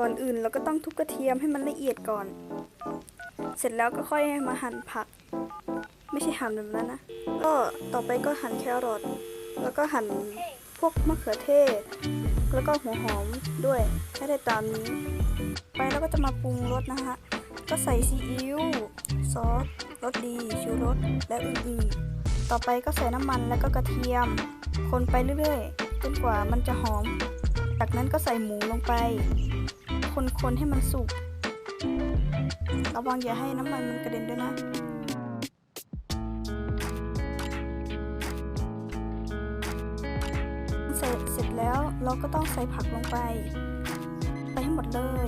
ก่อนอื่นเราก็ต้องทุบกระเทียมให้มันละเอียดก่อน เสร็จแล้วก็ค่อยมาหั่นผัก ไม่ใช่หั่นแบบนั้นนะ ก็ต่อไปก็หั่นแครอท แล้วก็หั่นพวกมะเขือเทศ แล้วก็หัวหอมด้วยให้ได้ตามนี้ ไปแล้วก็จะมาปรุงรสนะคะก็ใส่ซีอิ๊วซอสรสดีชูรสและอื่นๆ ต่อไปก็ใส่น้ำมันแล้วก็กระเทียม คนไปเรื่อยๆ จนกว่ามันจะหอม จากนั้นก็ใส่หมูลงไป คนๆให้มันสุก ระวังอย่าให้น้ำมันมันกระเด็นด้วยนะใส่เสร็จแล้วเราก็ต้องใส่ผักลงไป ไปให้หมดเลย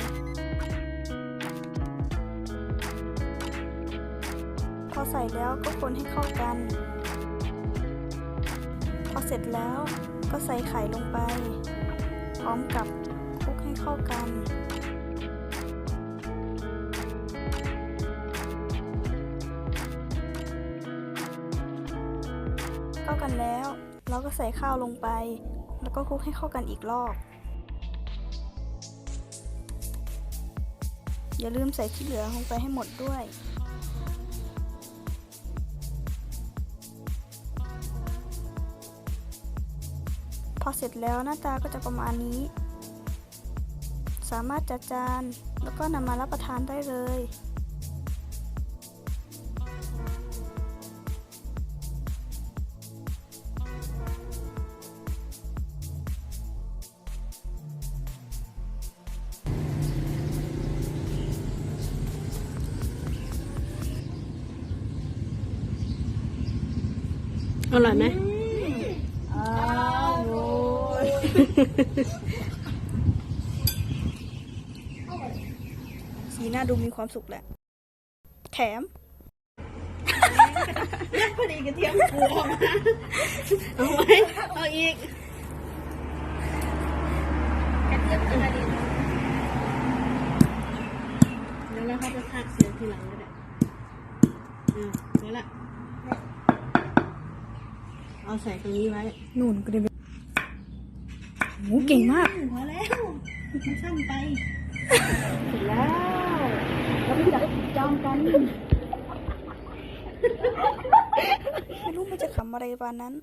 พอใส่แล้วก็คนให้เข้ากัน พอเสร็จแล้วก็ใส่ไข่ลงไป พร้อมกับคลุกให้เข้ากัน เข้ากันแล้ว เราก็ใส่ข้าวลงไป แล้วก็คลุกให้เข้ากันอีกรอบ อย่าลืมใส่ที่เหลือลงไปให้หมดด้วย พอเสร็จแล้วหน้าตาก็จะประมาณนี้ สามารถจัดจานแล้วก็นำมารับประทานได้เลยอร่อยไหม สีหน้าดูมีความสุขแหละ แถมพอดีกระเทียมพวงเอาไหมเอาอีกกระเทียมกระดิ่งแล้วเราเขาจะพักเสียงทีหลังก็ได้อ่าพอละเอาใส่ตรงนี้ไว้ นู่นก็ได้ หมูเก่งมากพอแล้วมันสั้นไปเสร็จแล้วเราไม่อยากจองกันไม่รู้มันจะขำอะไรปานนั้น